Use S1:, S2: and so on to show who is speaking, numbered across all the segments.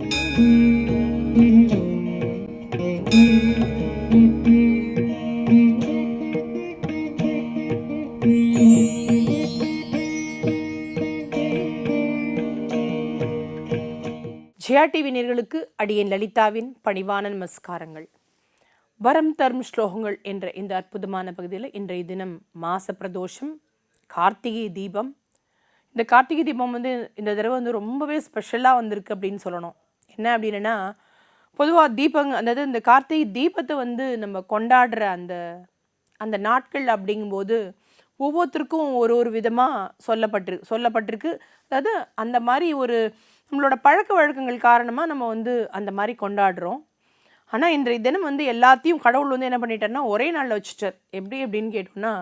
S1: Jaya TV நேர்களுக்கு அடியேன் லலிதாவின் பணிவான நமஸ்காரங்கள். வரம் தரும் ஸ்லோகங்கள் என்ற இந்த அற்புதமான பகுதியில் இன்றைய தினம் மாச பிரதோஷம் கார்த்திகை தீபம். இந்த கார்த்திகை தீபம் வந்து இந்த தடவை வந்து ரொம்பவே ஸ்பெஷலாக வந்திருக்கு அப்படின்னு சொல்லணும். என்ன அப்படின்னா பொதுவாக தீபங்க அதாவது இந்த கார்த்திகை தீபத்தை வந்து நம்ம கொண்டாடுற அந்த அந்த நாட்கள் அப்படிங்கும்போது ஒவ்வொருத்தருக்கும் ஒரு ஒரு விதமாக சொல்லப்பட்டிருக்கு சொல்லப்பட்டிருக்கு. அதாவது அந்த மாதிரி ஒரு நம்மளோட பழக்க வழக்கங்கள் காரணமாக நம்ம வந்து அந்த மாதிரி கொண்டாடுறோம். ஆனால் இன்றைய தினம் வந்து எல்லாத்தையும் கடவுள் வந்து என்ன பண்ணிட்டார்னா ஒரே நாளில் வச்சுட்டார். எப்படி அப்படின்னு கேட்டோம்னா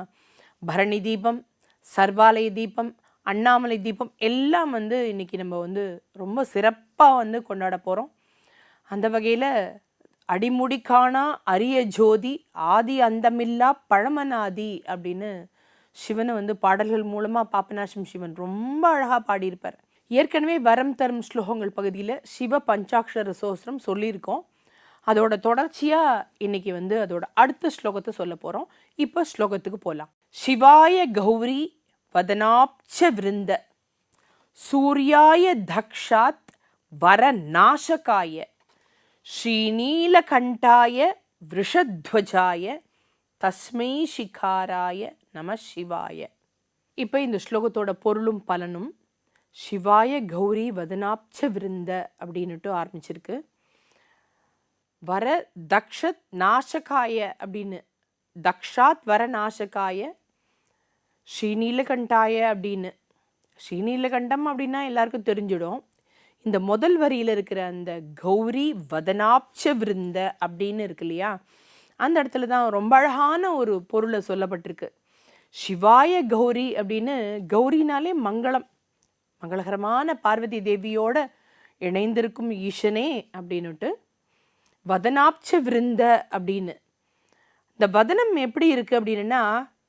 S1: பரணி தீபம் சர்வாலய தீபம் அண்ணாமலை தீபம் எல்லாம் வந்து இன்றைக்கி நம்ம வந்து ரொம்ப சிறப்பாக வந்து கொண்டாட போகிறோம் அந்த வகையில் அடிமுடிக்கானா அரிய ஜோதி ஆதி அந்தமில்லா பழமனாதி அப்படின்னு சிவனை வந்து பாடல்கள் மூலமாக பாப்பநாசம் சிவன் ரொம்ப அழகாக பாடியிருப்பார். ஏற்கனவே வரம் தரும் ஸ்லோகங்கள் பகுதியில் சிவ பஞ்சாட்சர சோஸ்திரம் சொல்லியிருக்கோம். அதோட தொடர்ச்சியாக இன்றைக்கி வந்து அதோட அடுத்த ஸ்லோகத்தை சொல்ல போகிறோம் இப்போ ஸ்லோகத்துக்கு போகலாம் சிவாய கௌரி வதனாப்ச விருந்த சூர்யாய தக்ஷாத் வர நாசகாய ஸ்ரீநீலகண்டாய விஷத்வஜாய தஸ்மை சிகாராய நம சிவாய. இப்போ இந்த ஸ்லோகத்தோட பொருளும் பலனும் சிவாய கௌரி வதனாப்ச விருந்த அப்படின்னுட்டு ஆரம்பிச்சிருக்கு. வர தக்ஷத் நாசகாய அப்படின்னு தக்ஷாத் வர நாசகாய ஸ்ரீநீலகண்டாய அப்படின்னு. ஸ்ரீநீலகண்டம் அப்படின்னா எல்லாருக்கும் தெரிஞ்சிடும். இந்த முதல் வரியில் இருக்கிற அந்த கௌரி வதனாப்ச விருந்த அப்படின்னு இருக்கு இல்லையா? அந்த இடத்துல தான் ரொம்ப அழகான ஒரு பொருளை சொல்லப்பட்டிருக்கு. சிவாய கௌரி அப்படின்னு கௌரினாலே மங்களம். மங்களகரமான பார்வதி தேவியோட இணைந்திருக்கும் ஈசனே அப்படின்னுட்டு வதனாப்ச விருந்த அப்படின்னு. இந்த வதனம் எப்படி இருக்குது அப்படின்னா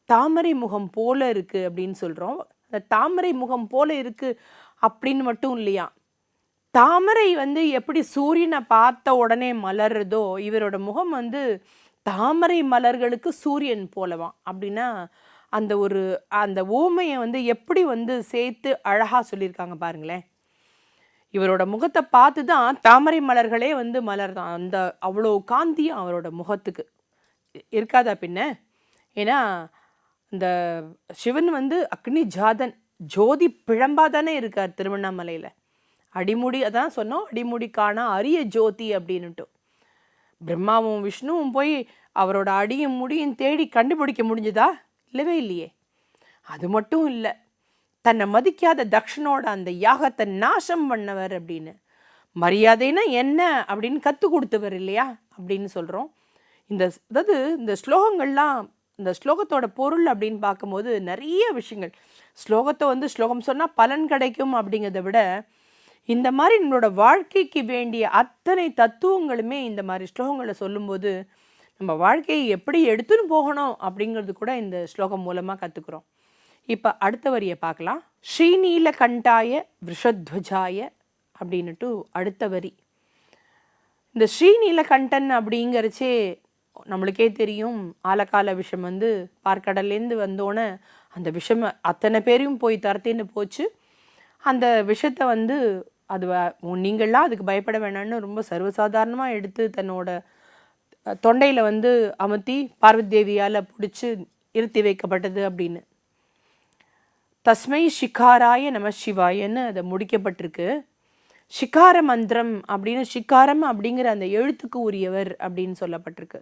S1: தாமரை முகம் போல இருக்குது அப்படின்னு சொல்கிறோம் அந்த தாமரை முகம் போல இருக்குது அப்படின்னு மட்டும் இல்லையா? தாமரை வந்து எப்படி சூரியனை பார்த்த உடனே மலர்றதோ இவரோட முகம் வந்து தாமரை மலர்களுக்கு சூரியன் போலவாம். அப்படின்னா அந்த ஒரு அந்த ஓமையை வந்து எப்படி வந்து சேர்த்து அழகாக சொல்லியிருக்காங்க பாருங்களேன். இவரோட முகத்தை பார்த்து தான் தாமரை மலர்களே வந்து மலர் தான் அந்த அவ்வளோ காந்தியும் அவரோட முகத்துக்கு. இருக்காதா பின்ன? ஏன்னா இந்த சிவன் வந்து அக்னி ஜாதன் ஜோதி பிழம்பாதானே இருக்கார் திருவண்ணாமலையில். அடிமுடி அதான் சொன்னோம் அடிமுடி காணா அரிய ஜோதி அப்படின்னுட்டு. பிரம்மாவும் விஷ்ணுவும் போய் அவரோட அடியும் முடியும் தேடி கண்டுபிடிக்க முடிஞ்சுதா? இல்லவே இல்லையே. அது மட்டும் இல்லை. தன்னை மதிக்காத தக்ஷனோட அந்த யாகத்தை நாசம் பண்ணவர் அப்படின்னு. மரியாதைனா என்ன அப்படின்னு கற்றுக் கொடுத்தவர் இல்லையா? அப்படின்னு சொல்கிறோம் இந்த அதாவது இந்த ஸ்லோகங்கள்லாம் இந்த ஸ்லோகத்தோட பொருள் அப்படின்னு பார்க்கும்போது நிறைய விஷயங்கள். ஸ்லோகத்தை வந்து ஸ்லோகம் சொன்னால் பலன் கிடைக்கும் அப்படிங்கிறத விட இந்த மாதிரி நம்மளோட வாழ்க்கைக்கு வேண்டிய அத்தனை தத்துவங்களுமே இந்த மாதிரி ஸ்லோகங்களை சொல்லும்போது நம்ம வாழ்க்கையை எப்படி எடுத்துன்னு போகணும் அப்படிங்கிறது கூட இந்த ஸ்லோகம் மூலமாக கற்றுக்குறோம் இப்போ அடுத்த வரியை பார்க்கலாம். ஸ்ரீநீல கண்டாய விஷத்வஜாய அப்படின்னுட்டு அடுத்த வரி. இந்த ஸ்ரீநீலகண்டன் அப்படிங்கிறச்சே நம்மளுக்கே தெரியும் ஆலக்கால விஷம் வந்து பார்க்கடல்லேருந்து வந்தோன்னே அந்த விஷம் அத்தனை பேரையும் போய் தரத்தின்னு போச்சு. அந்த விஷத்தை வந்து அது நீங்கள்லாம் அதுக்கு பயப்பட வேணான்னு ரொம்ப சர்வசாதாரணமாக எடுத்து தன்னோட தொண்டையில் வந்து அமர்த்தி பார்வதி தேவியால் பிடிச்சி இருத்தி வைக்கப்பட்டது அப்படின்னு. தஸ்மை ஷிகாராய நம சிவாயன்னு அதை முடிக்கப்பட்டிருக்கு. ஷிகார மந்திரம் அப்படின்னு ஷிகாரம் அப்படிங்கிற அந்த எழுத்துக்கு உரியவர் அப்படின்னு சொல்லப்பட்டிருக்கு.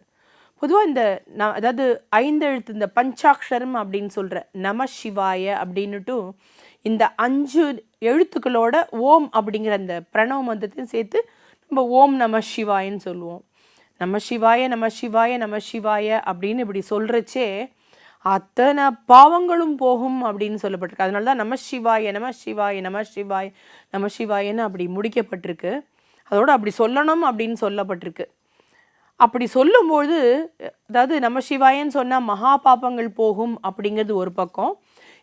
S1: பொதுவாக இந்த நான் அதாவது ஐந்தெழுத்து இந்த பஞ்சாட்சரம் அப்படின்னு சொல்கிற நம சிவாய அப்படின்னுட்டும் இந்த அஞ்சு எழுத்துக்களோட ஓம் அப்படிங்கிற அந்த பிரணவ மந்திரத்தையும் சேர்த்து நம்ம ஓம் நம சிவாயன்னு சொல்லுவோம். நம சிவாய நம சிவாய நம சிவாய அப்படின்னு இப்படி சொல்கிறச்சே அத்தனை பாவங்களும் போகும் அப்படின்னு சொல்லப்பட்டிருக்கு. அதனால தான் நம சிவாய நம சிவாய நம சிவாய் நம சிவாயன்னு அப்படி முடிக்கப்பட்டிருக்கு. அதோடு அப்படி சொல்லணும் அப்படின்னு சொல்லப்பட்டிருக்கு. அப்படி சொல்லும்போது அதாவது நம்ம சிவாயன்னு சொன்னால் மகா பாப்பங்கள் போகும் அப்படிங்கிறது ஒரு பக்கம்.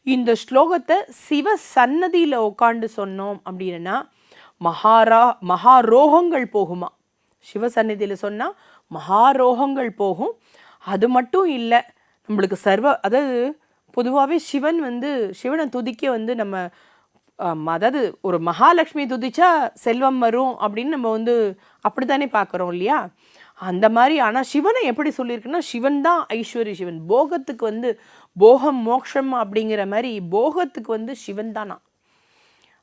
S1: இந்த ஸ்லோகத்தை சிவ சன்னதியில் உட்காந்து சொன்னோம் அப்படின்னா மகாரா மகாரோகங்கள் போகுமா? சிவசந்நிதியில் சொன்னால் மகாரோகங்கள் போகும். அது மட்டும் இல்லை நம்மளுக்கு சர்வ அதாவது பொதுவாகவே சிவன் வந்து சிவனை துதிக்க வந்து நம்ம அதாவது ஒரு மகாலட்சுமி துதிச்சா செல்வம் வரும் அப்படின்னு நம்ம வந்து அப்படி தானே பார்க்குறோம் இல்லையா? அந்த மாதிரி. ஆனால் சிவனை எப்படி சொல்லியிருக்குன்னா சிவன் தான் ஐஸ்வர்ய சிவன். போகத்துக்கு வந்து போகம் மோக்ஷம் அப்படிங்கிற மாதிரி போகத்துக்கு வந்து சிவன் தானா?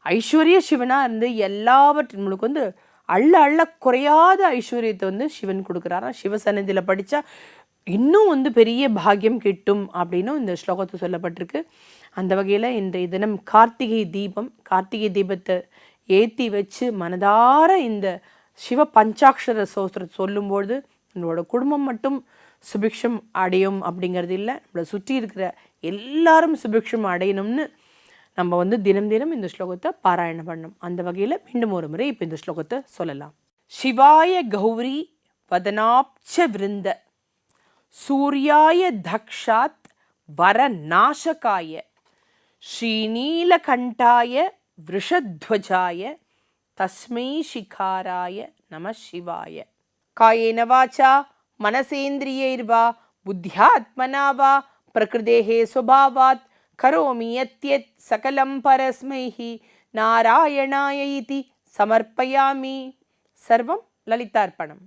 S1: ஐஸ்வர்ய சிவனாக இருந்து எல்லாவற்றும் நம்மளுக்கு வந்து அள்ள அள்ள குறையாத ஐஸ்வர்யத்தை வந்து சிவன் கொடுக்குறாராம் சிவசன்னதியில் படித்தா இன்னும் வந்து பெரிய பாக்கியம் கிட்டும் அப்படின்னும் இந்த ஸ்லோகத்தை சொல்லப்பட்டிருக்கு. அந்த வகையில் இன்றைய தினம் கார்த்திகை தீபம் கார்த்திகை தீபத்தை ஏற்றி வச்சு மனதார இந்த சிவ பஞ்சாட்சர சோஸ்திரத்தை சொல்லும்பொழுது நம்மளோட குடும்பம் மட்டும் சுபிக்ஷம் அடையும் அப்படிங்கிறது இல்லை. நம்மளை சுற்றி இருக்கிற எல்லாரும் சுபிக்ஷம் அடையணும்னு நம்ம வந்து தினம் தினம் இந்த ஸ்லோகத்தை பாராயணம் பண்ணணும். அந்த வகையில் மீண்டும் ஒரு முறை இப்போ இந்த ஸ்லோகத்தை சொல்லலாம். சிவாய கௌரி வதனாப்ச விருந்த சூர்யாய தக்ஷாத் வரநாசகாய ஸ்ரீநீலகண்டாய விஷத்வஜாய தஸ்மை ஷிகாராய நம சிவாய. காயேன வாச்சா மனசேந்திரியைர்வா புத்தியாத்மனா வா பிரகிருதேகே சுபாவாத் கரோமி யத்யத் சகலம் பரஸ்மைஹி நாராயணாய இதி சமர்ப்பயாமி. சர்வம் லலிதார்ப்பணம்.